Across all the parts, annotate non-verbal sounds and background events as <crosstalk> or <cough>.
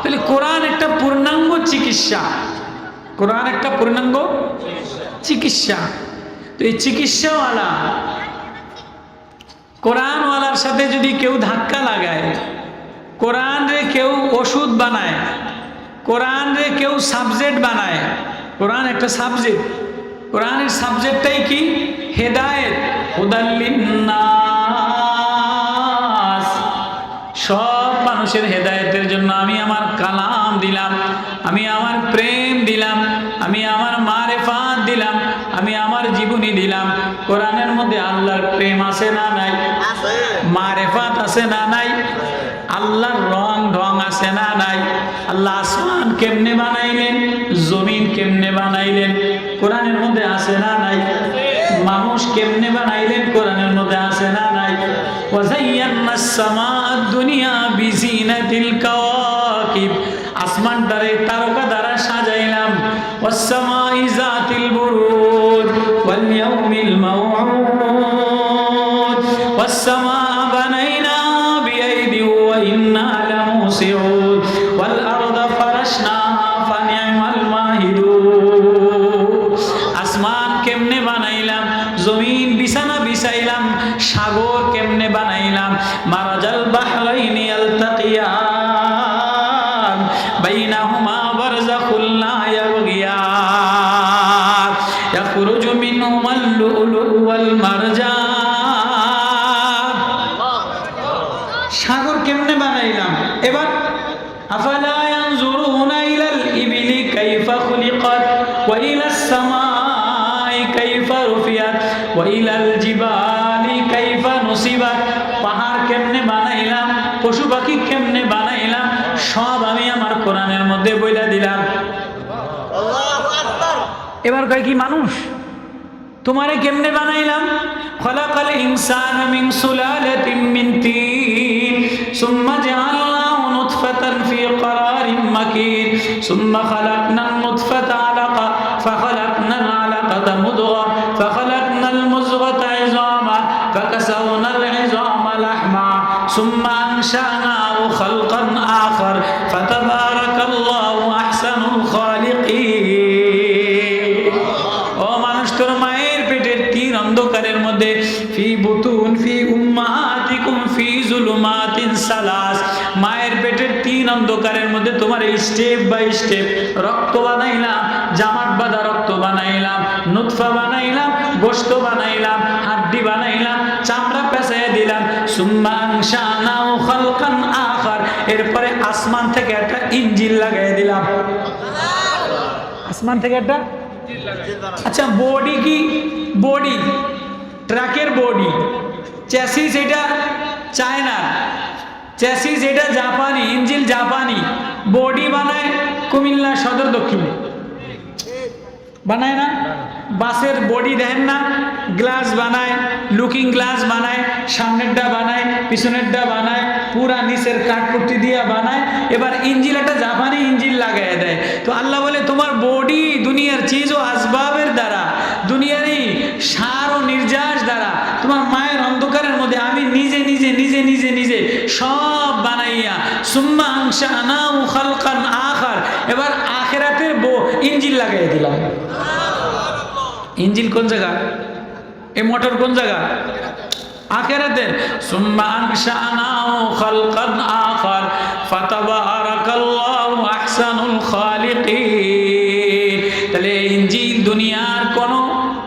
তাহলে কোরআন একটা পূর্ণাঙ্গ চিকিৎসা। কোরআন একটা পূর্ণাঙ্গ চিকিৎসা। তো এই চিকিৎসাওয়ালা, কোরআনওয়ালার সাথে যদি কেউ ধাক্কা লাগায় কোরআন রে কেউ ওষুধ বানায় কোরআন রে কেউ সাবজেক্ট বানায়, কোরআন একটা সাবজেক্ট। কোরআনের সাবজেক্টটাই কি? হেদায়েত। হুদাল্লিন্নাস সব মানুষের হেদায়েতের জন্য আমি আমার কালাম দিলাম আমি আমার প্রেম দিলাম আমি আমার মারেফাত দিলাম আমি আমার জীবনী দিলাম। কোরআনের মধ্যে আল্লাহর প্রেম আছে না নাই? মারেফাত আছে না নাই? আল্লাহর রং ঢং আছে না নাই? আল্লাহ আসমান কেমনে বানাইলেন? জমিন কেমনে বানাইলেন? কোরআনের মধ্যে আছে না নাই? মানুষ কেমনে বানাইলেন? কোরআনের মধ্যে আছে না নাই? সামাদ والسماء ذات البرود واليوم الموعود والسماء সাগর কেমনে বানাইলাম? এবার, আফালা ইয়ানজুরুনা ইলাল কাইফা খুলিকাত, ওয়া ইলাস সামাই কাইফা রুফিয়াত, ওয়া ইলাল জিবালি কাইফা নুসিবাত। পাহাড় কেমনে বানাইলাম? পশু পাখি কেমনে বানাইলাম? সব আমি আমার কোরআনের মধ্যে বইলা দিলাম। এবার কয় কি, মানুষ, তোমারে কেমনে বানাইলাম? খলাকাল ইনসান মিন সুলালাতিন মিন তিন ثم جعلناه نطفة في قرار مكين. ثم خلقنا النطفة স্টেপ বাই স্টেপ, রক্ত বানাইলাম, জামাট বাঁধা রক্ত বানাইলাম নুতফা বানাইলাম, গোশত বানাইলাম, হাড্ডি বানাইলাম, চামড়া পেঁচাইয়া দিলাম। আখার। এরপরে আসমান থেকে একটা ইঞ্জিন লাগাই দিলাম। আসমান থেকে একটা? আচ্ছা বডি কি? বডি, ট্রাকের বডি। চ্যাসিস এটা চায়নার। চ্যাসিস এটা জাপানি, ইঞ্জিল জাপানি। বডি বানায় কুমিল্লা সদর দক্ষিণে। বানায় না? বাসের বডি দেখেন না, গ্লাস বানায়, লুকিং গ্লাস বানায়, সামনেরটা বানায়, পিছনেরটা বানায়, পুরা নিচের কাঠপুটি দিয়া বানায়, এবার ইঞ্জিল একটা জাপানি ইঞ্জিল লাগাই দেয়। তো আল্লাহ বলে, তোমার বডি দুনিয়ার চিজ ও আসবাবের দ্বারা, দুনিয়ারই সার ও নির্যাস দ্বারা, তোমার এবার আখেরাতের বো ইঞ্জিল লাগাই দিলাম। ইঞ্জিল কোন জায়গা? এ মোটর কোন জায়গা? আখেরাতে আখার। ফাতাবারাকাল্লাহু আহসানুল তাহলে ইঞ্জিল দুনিয়ার কোন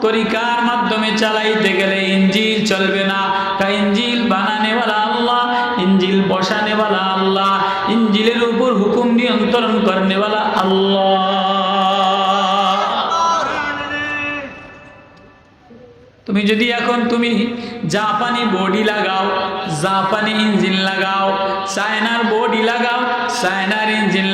তরিকার মাধ্যমে চালাইতে গেলে ইঞ্জিল চলবে না। তা ইঞ্জিল বানানেওয়ালা আল্লাহ, ইঞ্জিল বসানেওয়ালা নিয়ন্ত্রণ করনেওয়ালা আল্লাহ। তুমি যদি এখন তুমি জাপানি বডি লাগাও, জাপানি ইঞ্জিন লাগাও, চায়নার বডি লাগাও, চায়নার ইঞ্জিন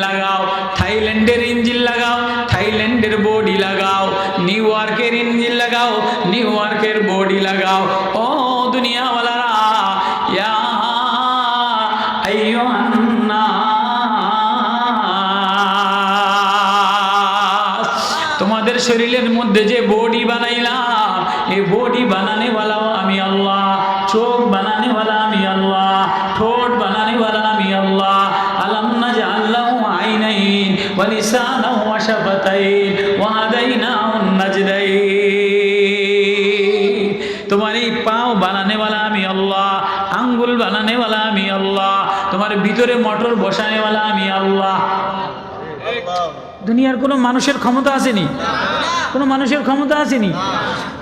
ওয়া হাদাইনাহু নাজদাইন তোমার এই পাও আমি আল্লাহ, আঙ্গুল আমি আল্লাহ, তোমার ভিতরে আমি আল্লাহ। দুনিয়ার কোনো মানুষের ক্ষমতা আসেনি? কোনো মানুষের ক্ষমতা আসেনি?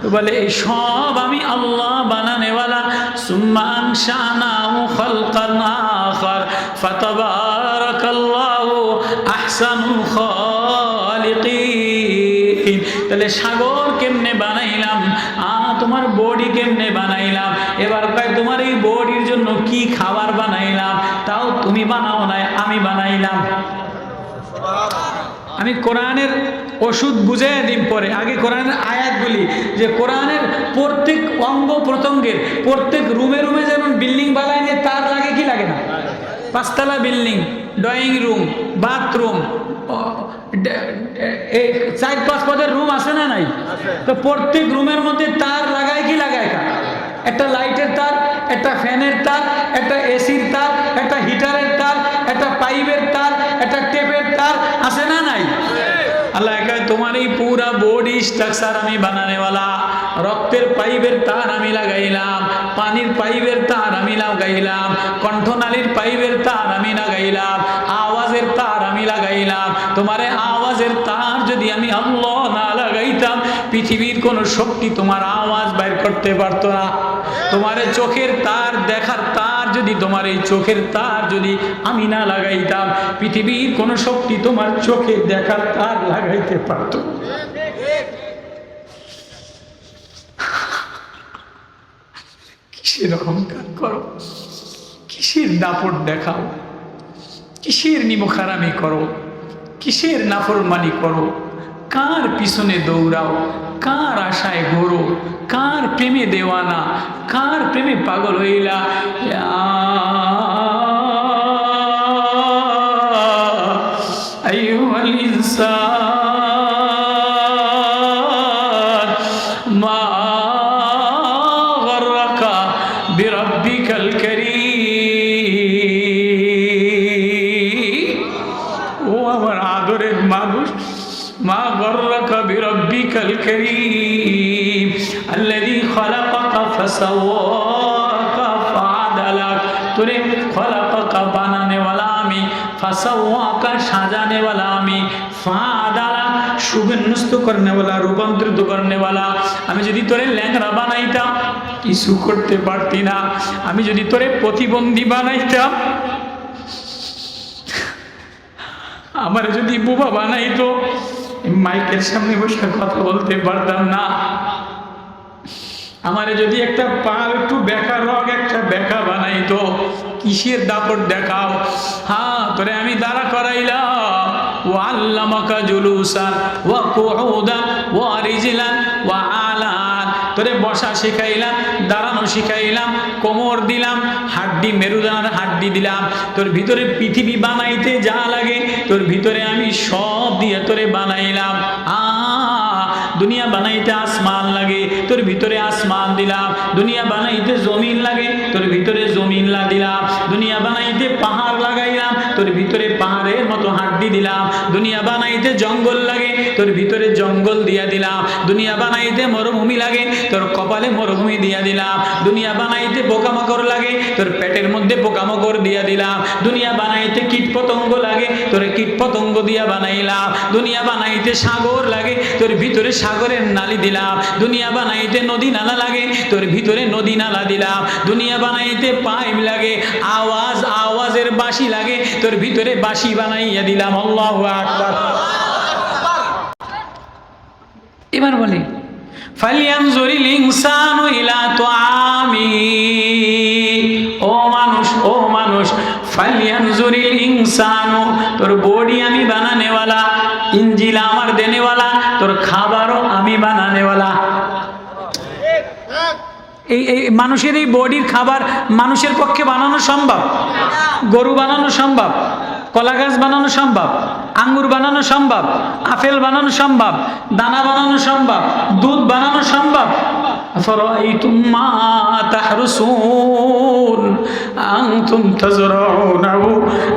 তো বলে, এই সব আমি আল্লাহ বানানেওয়ালা সুম্মান শানাউ খালকান আখার তাহলে সাগর কেমনে বানাইলাম? আ, তোমার বডি কেমনে বানাইলাম? এবার কয়, তোমার এই বডির জন্য কি খাবার বানাইলাম? তাও তুমি বানাও নাই, আমি বানাইলাম। আমি কোরআনের ওষুধ বুঝে দিন পরে। আগে কোরআনের আয়াতগুলি যে, কোরআনের প্রত্যেক অঙ্গ প্রত্যঙ্গের প্রত্যেক রুমে রুমে যেমন বিল্ডিং বানাইলে তার লাগে কি লাগে না? পাঁচতলা বিল্ডিং, ড্রয়িং রুম, বাথরুম এই চার পাঁচ পদের রুম আছে না নাই? তো প্রত্যেক রুমের মধ্যে তার লাগায় কি লাগায় কা? একটা লাইটের তার একটা ফ্যানের তার একটা এসির তার একটা হিটারের তার একটা পাইপের তার একটা টেপের তার আছে না নাই? আল্লাহ একা তোমার এই পুরা বডি স্ট্রাকচার আমি বানানেওয়ালা। রক্তের পাইপের তার আমি লাগাইলাম পানির পাইপের তার আমি লাগাইলাম কণ্ঠনালীর পাইপের তার আমি লাগাইলাম আওয়াজের তার আমি লাগাইলাম। তোমার যদি আমি আল্লাহ না লাগাইতাম, পৃথিবীর কোনো শক্তি তোমার আওয়াজ বাইর করতে পারতো না। তোমার চোখের তার দেখার তার যদি তোমার এই চোখের তার যদি আমি না লাগাইতাম, পৃথিবীর কোনো শক্তি তোমার চোখে দেখার তার লাগাইতে পারতো। কিসের অহংকার করো? কিসের দাপট দেখাও? কিসের নিমখারামি করো? কিসের নাফরমানি করো? কার পিছনে দৌড়াও? কার আশায় ঘোরো? কার প্রেমে দেওয়ানা? কার প্রেমে পাগল হইলা? ফাসাওয়াকা করনেওয়ালা রূপান্তরিত আমি যদি তোরে ল্যাংরা বানাইতাম, কিছু করতে পারতি না। আমি যদি তোরে প্রতিবন্ধী বানাইতাম, আমার যদি বুবা বানাইতো মাইকের সামনে বসে কথা বলতে পারতাম না। আমারে যদি একটা পা একটু বেকা রগ, একটা বেকা বানাইতো, কিসের দাপট দেখাও? হ্যাঁ তোরে আমি দাঁড়া করাইলাম। ও আল্লামাকা জুলুসান ও কুউদান ও রিজলান ও আলান। তোরে বসা শিখাইলাম, দাঁড়ানো শিখাইলাম, কোমর দিলাম, হাড্ডি মেরুদানার হাড্ডি দিলাম। তোর ভিতরে পৃথিবী বানাইতে যা লাগে, তোর ভিতরে আমি সব দিয়ে তোরে বানাইলাম। আ দুনিয়া বানাইতে আসমান লাগে, তোর ভিতরে আসমান দিলাম। দুনিয়া বানাইতে জমিন লাগে, তোর ভিতরে জমিন লা দিলাম। দুনিয়া বানাইতে পাহাড় লাগাইলাম, তোর ভিতরে পাহাড়ের মতো হাড্ডি দিলাম। দুনিয়া বানাইতে জঙ্গল তোর ভিতরে জঙ্গল দিয়া দিলাম। দুনিয়া বানাইতে মরুভূমি লাগে, তোর কপালে মরুভূমি দিয়া দিলাম। দুনিয়া বানাইতে পোকামাকড় লাগে, তোর পেটের মধ্যে পোকামাকড় দিয়া দিলাম। দুনিয়া বানাইতে কীট পতঙ্গ লাগে, তোর কীট পতঙ্গ দিয়া বানাইলাম। দুনিয়া বানাইতে সাগর লাগে, তোর ভিতরে সাগরের নালি দিলাম। দুনিয়া বানাইতে নদী নালা লাগে, তোর ভিতরে নদী নালা দিলাম। দুনিয়া বানাইতে পাইপ লাগে, আওয়াজ আওয়াজের বাঁশি লাগে, তোর ভিতরে বাঁশি বানাইয়া দিলাম। আল্লাহ আকবার। এবার বলে ইলা ও মানুষ ও মানুষ তোর বডি আমি বানানেওয়ালা আমার দেনেওয়ালা, তোর খাবারও আমি বানানেওয়ালা। এই এই মানুষের এই বডির খাবার মানুষের পক্ষে বানানো সম্ভব? গরু বানানো সম্ভব? কলা গাছ বানানো সম্ভব? আঙ্গুর বানানো সম্ভব আপেল বানানো সম্ভব দানা বানানো সম্ভব দুধ বানানো সম্ভব أفرأيتم ما تحرسون أنتم تزرعونه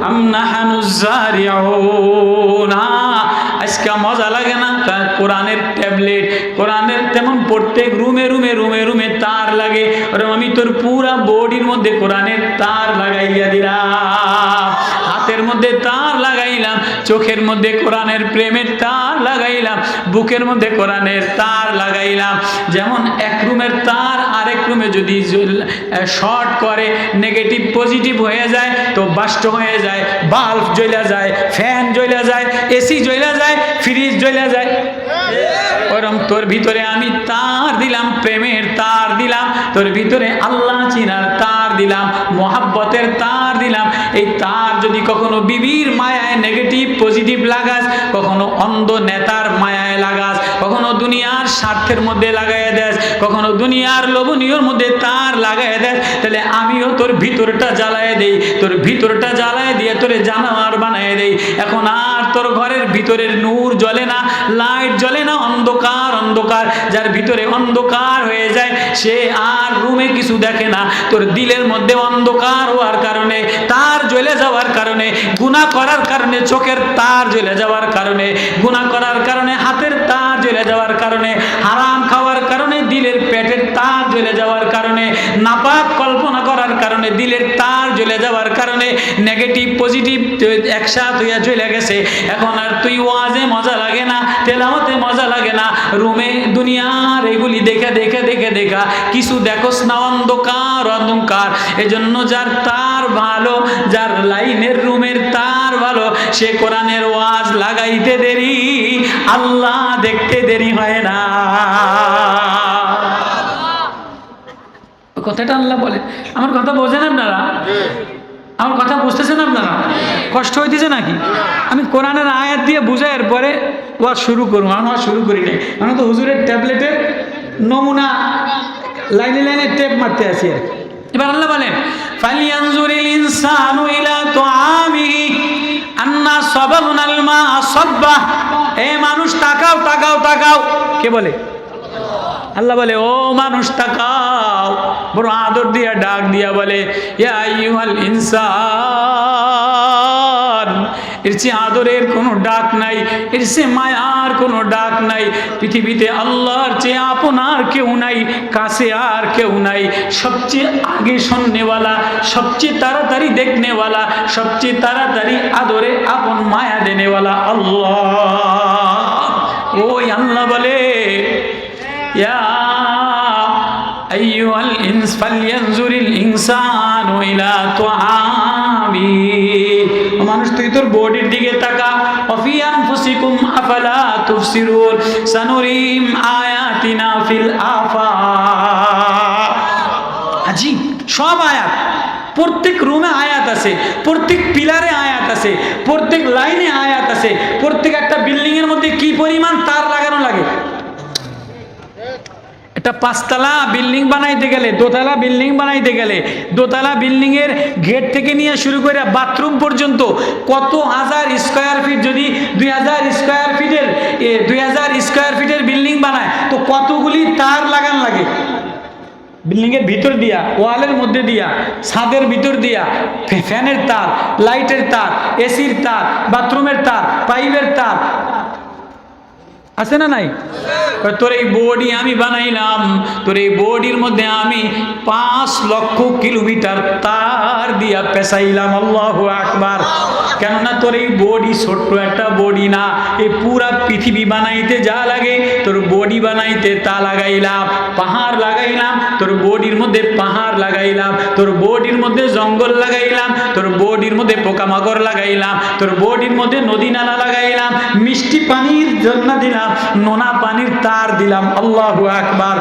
أم نحن الزارعون আহ, আজকে মজা লাগে না কা- কোরআনের ট্যাবলেট কোরআনের তেমন প্রত্যেক রুমে রুমে রুমে রুমে তার লাগে ওরম আমি তোর পুরা বডির মধ্যে কোরআনের তার লাগাইয়া দিলাম হাতের মধ্যে তার লাগাইলাম, চোখের মধ্যে কোরআনের প্রেমের তার লাগাইলাম, বুকের মধ্যে কোরআনের তার লাগাইলাম। যেমন এক রুমের তার আরেক রুমে যদি শর্ট করে নেগেটিভ পজিটিভ হয়ে যায়, তো বাষ্ট হয়ে যায় বাল্ব জ্বলা যায় ফ্যান জ্বলা যায় এসি জ্বলা যায় ফ্রিজ জ্বলা যায়। ওরম তোর ভিতরে আমি তার দিলাম, প্রেমের তার দিলাম, তোর ভিতরে আল্লাহ চিনার তার দিলাম, মোহাব্বতের তার দিলাম। এই তার যদি কখনো বিবির মায়ায় নেগেটিভ পজিটিভ লাগাস, কখনো অন্ধ নেতার মায়ায় লাগাস, কখনো দুনিয়ার স্বার্থের মধ্যে লাগাই দেস, কখনো দুনিয়ার লোভনীয়র মধ্যে তার লাগাই দেস, তাহলে আমিও তোর ভিতরটা জ্বালায় দেই, তোর ভিতরটা জ্বালায় দিয়ে তোরে জানোয়ার বানায় দেই। এখন আর তোর ঘরের ভিতরের নূর জ্বলে না লাইট জ্বলে না, অন্ধকার অন্ধকার। যার ভিতরে অন্ধকার হয়ে যায়, সে আর রুমে কিছু দেখে না। তোর দিলের মধ্যে অন্ধকার হওয়ার কারণে, তার জ্বলে যাওয়ার কারণে গুণা করার কারণে, চোখের তার জ্বলে যাওয়ার কারণে গুণা করার কারণে, হাতের তার জ্বলে যাওয়ার কারণে, হারাম নাপাক কল্পনা করার কারণে, দিলের তার জ্বলে যাওয়ার কারণে নেগেটিভ পজিটিভ একসাথ হইয়া চলে গেছে। এখন আর তুই ওয়াজে মজা লাগে না, তেলাওয়াতে মজা লাগে না। রুমে দুনিয়ার এগুলি দেখে দেখে দেখে, দেখা। কিছু দেখোস না, অন্ধকার অন্ধকার। এজন্য যার তার ভালো, যার লাইনের রুমের তার ভালো, সে কোরআনের ওয়াজ লাগাইতে দেরি, আল্লাহ দেখতে দেরি হয় না। কথাটা আল্লাহ বলে। আমার কথা বোঝেন আপনারা? আমার কথা বুঝতেছেন আপনারা? কষ্ট হইতেছে নাকি? আমি কোরআনের আয়াত দিয়ে বুঝাই, এরপরে ওয়াজ শুরু করব আমি ওয়াজ শুরু করি নাই। আমি তো হুজুরের ট্যাবলেটের নমুনা লাইনে লাইনে টেপ মারতে আছি আর। এবার আল্লাহ বলেন ফালিয়ানজুরিল ইনসানু ইলা তুআমিহি আন্না সাবাবনাল মা সাব্বা এ মানুষ তাকাও তাকাও তাকাও। কে বলে? আল্লাহ বলে, ও মানুষ, তাকাও। বড় আদর দিয়া, ডাক দিয়া বলে এর চেয়ে আদরের কোনো ডাক নাই, এর চেয়ে মায়ার কোনো ডাক নাই। পৃথিবীতে আল্লাহর চেয়ে আপনার কেউ নাই, কাছে আর কেউ নাই। সবচেয়ে আগে শুননেওয়ালা, সবচেয়ে তাড়াতাড়ি দেখনেওয়ালা, সবচেয়ে তাড়াতাড়ি আদরে আপন মায়া দেনেওয়ালা আল্লাহ। ওই আল্লাহ يا أيها الإنس فلينظر الإنسان إلى طعامه মানুষ তুই তোর বডির দিকে তাকা অফিয়ান ফুসিকুম আফালা তুফসিরুন সানুরিম আয়াতিনা ফিল আফা আজি সব আয়াত প্রত্যেক রুমে আয়াত আছে প্রত্যেক পিলারে আয়াত আছে প্রত্যেক লাইনে আয়াত আছে প্রত্যেক একটা বিল্ডিং এর মধ্যে কি পরিমাণ তার একটা পাঁচতলা বিল্ডিং বানাইতে গেলে, দোতলা বিল্ডিং বানাইতে গেলে, দোতলা বিল্ডিং এর গেট থেকে নিয়ে শুরু করে বাথরুম পর্যন্ত কত হাজার স্কোয়ার ফিট যদি দুই হাজার স্কোয়ার ফিটের দুই হাজার স্কোয়ার ফিটের বিল্ডিং বানায়, তো কতগুলি তার লাগান লাগে? বিল্ডিং এর ভিতর দিয়া, ওয়ালের মধ্যে দিয়া, ছাদের ভিতর দিয়া ফ্যানের তার, লাইটের তার, এসির তার, বাথরুমের তার, পাইপের তার আছে না নাই? তোর এই বডি আমি বানাইলাম, তোর এই বডির মধ্যে আমি পাঁচ লক্ষ কিলোমিটার তার দিয়া পেঁচাইলাম, আল্লাহ আকবার। কেননা তোর এই বডি ছোট্ট একটা বডি না, এই পুরা পৃথিবী বানাইতে যা লাগে, তোর বডি বানাইতে তা লাগাইলাম, পাহাড় লাগাইলাম, তোর বডির মধ্যে পাহাড় লাগাইলাম, তোর বডির মধ্যে জঙ্গল লাগাইলাম, তোর বডির মধ্যে পোকামাকড় লাগাইলাম, তোর বডির মধ্যে নদী নালা লাগাইলাম, মিষ্টি পানির জন্য দিলাম নোনা পানির তার দিলাম। আল্লাহু আকবার।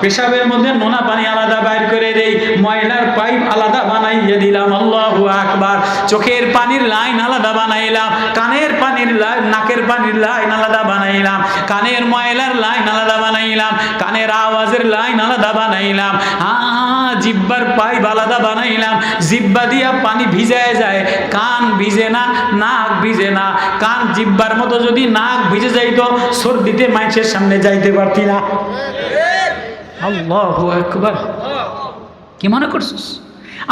পেশাবের মধ্যে নোনা পানি আলাদা বাইর করে দেই, ময়লার পাইপ আলাদা বানাইয়ে দিলাম। আল্লাহু আকবার। চোখের পানির লাইন আলাদা বানাইলাম। কানের পানির লাইন, নাকের পানির লাইন আলাদা বানাইলাম। কানের ময়লার লাইন আলাদা বানাইলাম। কানের আওয়াজের লাইন আলাদা বানাইলাম। হা জিব্বার পাইপ আলাদা বানাইলাম। জিব্বা দিয়া পানি ভিজায় যায়। কান ভিজে না, নাক ভিজে না। কান জিব্বার মতো যদি নাক ভিজে যাইতো, সর্দিতে মাইসের সামনে যাইতে পারতি না। আল্লাহু আকবার। কি মনে করছিস?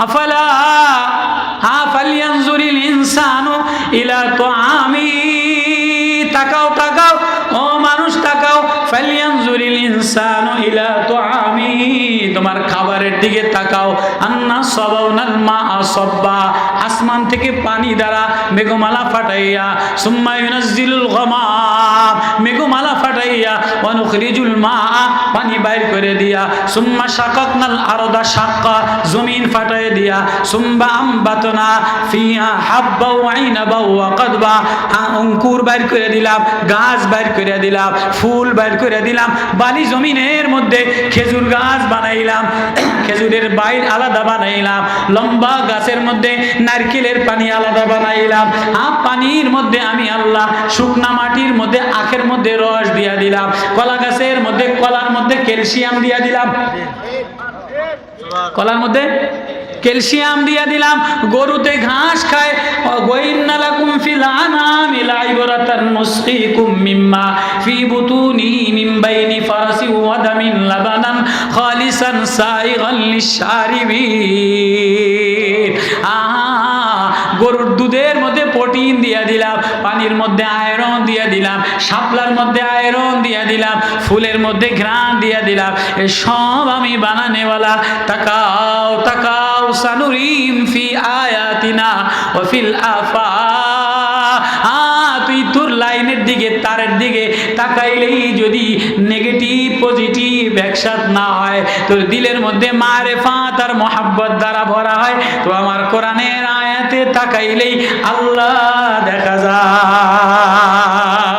আফালা, হা ফালিয়ানজুরিল ইনসানু ইলা তুআমি। তাকাও তাকাও। ও মানুষ, তাকাও। ফালিয়ানজুরিল ইনসানু ইলা তোমার খাবারের দিকে তাকাও। আন্না সবাউনাল মা সব্বা। আসমান থেকে পানি দ্বারা মেঘমালা ফাটাইয়া, সুম্মা ইউনাজ্জিলুল গামাম, মেঘমালা ফাটাইয়া, ওয়ানুখরিজুল মা পানি বাইর করে দিয়া, সুম্মা শাকাকনাল আরদা শাক্কা, জমিন ফাটাই দিয়া, সুম্মা আমবাতনা ফিহা হাব্বা ওয়া আইনাবা ওয়া কাদবা আ- অঙ্কুর বাইর করে দিলাম, গাছ বাইর করে দিলাম, ফুল বাইর করে দিলাম, বালি জমিনের মধ্যে খেজুর গাছ বানাইলাম, <coughs> খেজুরের বাইর আলাদা বানাইলাম, লম্বা গাছের মধ্যে নারকেলের পানি আলাদা বানাইলাম। আ পানির মধ্যে আমি আল্লাহ শুকনা মাটির মধ্যে আখের মধ্যে রস দিয়া দিলাম। কলা গাছের মধ্যে কলার মধ্যে ক্যালসিয়াম দিয়া দিলাম। কলার মধ্যে ক্যালসিয়াম দিয়া দিলাম, গরুতে ঘাস খায়। ফি আহা, গরুর দুধের মধ্যে প্রোটিন দিয়া দিলাম, পানির মধ্যে আয়রন দিয়া দিলাম, শাপলার মধ্যে আয়রন দিয়া দিলাম, ফুলের মধ্যে ঘ্রাণ দিয়া দিলাম। এসব আমি বানানেওয়ালা, তাকাও তাকাও। সানুরিম ফি আয়াতিনা ও ফিল আফা তুই তোর লাইনের দিকে, তারের দিকে তাকাইলেই যদি নেগেটিভ পজিটিভ একসাথ না হয়, তোর দিলের মধ্যে মারে ফাঁত আর মহাব্বত দ্বারা ভরা হয়, তো আমার কোরআনের আয়াতে তাকাইলেই আল্লাহ দেখা যায়।